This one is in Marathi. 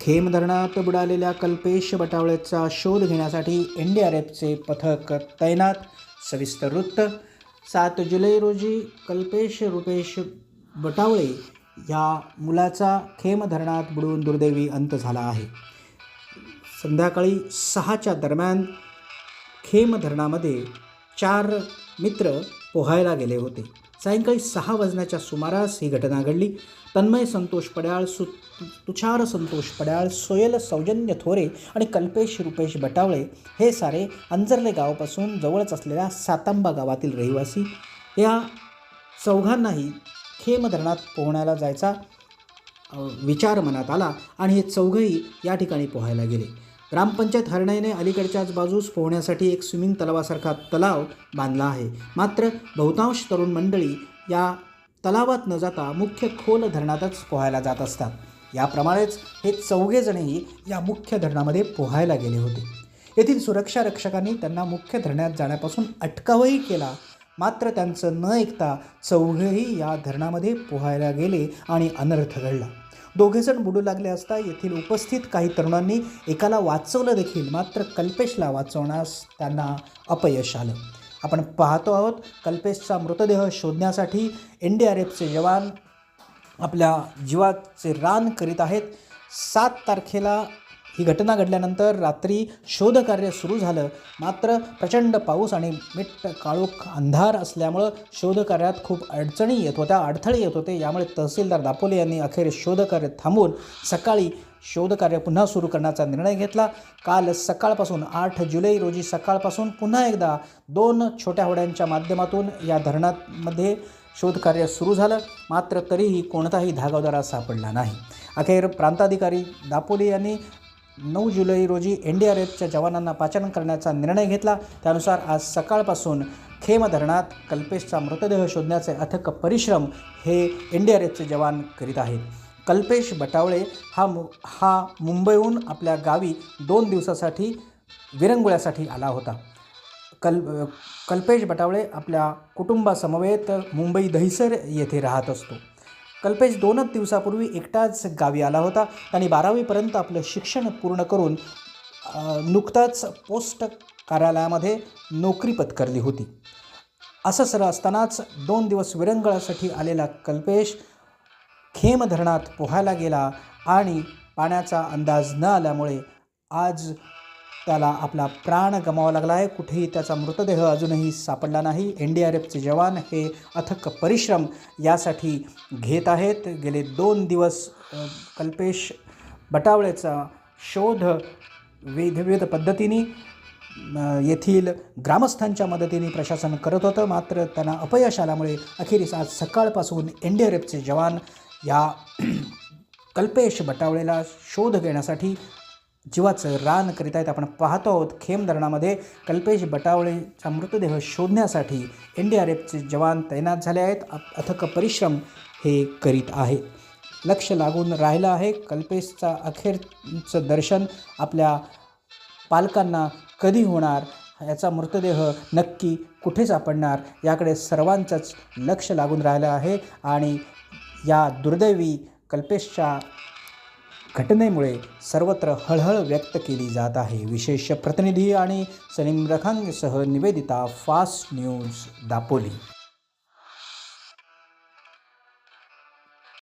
खेम धरणात बुडालेल्या कल्पेश बटावळेचा शोध घेण्यासाठी एन डी आर एफचे पथक तैनात. सविस्तर वृत्त सात जुलै रोजी कल्पेश रुपेश बटावळे या मुलाचा खेम धरणात बुडून दुर्दैवी अंत झाला आहे. संध्याकाळी सहाच्या दरम्यान खेम धरणामध्ये चार मित्र पोहायला गेले होते. सायंकाळी सहा वाजण्याच्या सुमारास ही घटना घडली. तन्मय संतोष पड्याळ सु तुषार संतोष पड्याळ सोयल सौजन्य थोरे आणि कल्पेश रुपेश बटावळे हे सारे अंजर्ले गावापासून जवळच असलेल्या सातांबा गावातील रहिवासी. या चौघांनाही खेम धरणात पोहण्याला जायचा विचार मनात आला आणि हे चौघही या ठिकाणी पोहायला गेले. ग्रामपंचायत हरणाईने अलीकडच्याच बाजूस पोहण्यासाठी एक स्विमिंग तलावासारखा तलाव बांधला आहे. मात्र बहुतांश तरुण मंडळी या तलावात न जाता मुख्य खोल धरणातच पोहायला जात असतात. याप्रमाणेच हे चौघेजणही या मुख्य धरणामध्ये पोहायला गेले होते. येथील सुरक्षा रक्षकांनी त्यांना मुख्य धरणात जाण्यापासून अटकावही केला. मात्र त्यांचं न ऐकता चौघेही या धरणामध्ये पोहायला गेले आणि अनर्थ घडला. दोघेजण बुडू लागले असता येथील उपस्थित काही तरुणांनी एकाला वाचवलं देखील. मात्र कल्पेशला वाचवण्यास त्यांना अपयश आलं. आपण पाहतो आहोत कल्पेशचा मृतदेह शोधण्यासाठी एन डी आर एफचे जवान आपल्या जीवाचे रान करीत आहेत. सात तारखेला ही घटना घडल्यानंतर रात्री शोधकार्य सुरू झालं. मात्र प्रचंड पाऊस आणि मिट्ट काळोख अंधार असल्यामुळं शोधकार्यात खूप अडचणी येत होत्या अडथळे येत होते. यामुळे तहसीलदार दापोले यांनी अखेर शोधकार्य थांबवून सकाळी शोधकार्य पुन्हा सुरू करण्याचा निर्णय घेतला. काल सकाळपासून आठ जुलै रोजी सकाळपासून पुन्हा एकदा दोन छोट्या होड्यांच्या माध्यमातून या धरणामध्ये शोधकार्य सुरू झालं. मात्र तरीही कोणताही धागावदारा सापडला नाही. अखेर प्रांताधिकारी दापोले यांनी नऊ जुलै रोजी एन डी आर एफच्या जवानांना पाचारण करण्याचा निर्णय घेतला. त्यानुसार आज सकाळपासून खेम धरणात कल्पेशचा मृतदेह शोधण्याचे अथक परिश्रम हे एन डी आर एफचे जवान करीत आहेत. कल्पेश बटावळे हा मु हा मुंबईहून आपल्या गावी दोन दिवसासाठी विरंगुळ्यासाठी आला होता. कल कल्पेश बटावळे आपल्या कुटुंबासमवेत मुंबई दहिसर येथे राहत असतो. कल्पेश दोनच दिवसापूर्वी एकटाच गावी आला होता. आणि बारावीपर्यंत आपलं शिक्षण पूर्ण करून नुकताच पोस्ट कार्यालयामध्ये नोकरी पत्करली होती. असं सर असतानाच दोन दिवस विरंगळासाठी आलेला कल्पेश खेम धरणात पोहायला गेला आणि पाण्याचा अंदाज न आल्यामुळे आज त्याला आपला प्राण गमावा लागला आहे. कुठेही त्याचा मृतदेह अजूनही सापडला नाही. एन डी आर एफचे जवान हे अथक परिश्रम यासाठी घेत आहेत. गेले दोन दिवस कल्पेश बटावळेचा शोध विविध पद्धतीने येथील ग्रामस्थांच्या मदतीने प्रशासन करत होतं. मात्र त्यांना अपयश आल्यामुळे अखेरीस आज सकाळपासून एन डी आर एफचे जवान या कल्पेश बटावळेला शोध घेण्यासाठी जीवाचं रान करीत आहेत. आपण पाहतो आहोत खेम धरणामध्ये कल्पेश बटावळेचा मृतदेह शोधण्यासाठी एन डी आर एफचे जवान तैनात झाले आहेत. अथक परिश्रम हे करीत आहेत लक्ष लागून राहिलं आहे. कल्पेशचा अखेरचं दर्शन आपल्या पालकांना कधी होणार? याचा मृतदेह नक्की कुठे सापडणार? याकडे सर्वांचंच लक्ष लागून राहिलं आहे. आणि या दुर्दैवी कल्पेशच्या घटनेमुळे सर्वत्र हळहळ व्यक्त केली जात आहे. विशेष प्रतिनिधी आणि सलीम रखांगसह निवेदिता फास्ट न्यूज दापोली.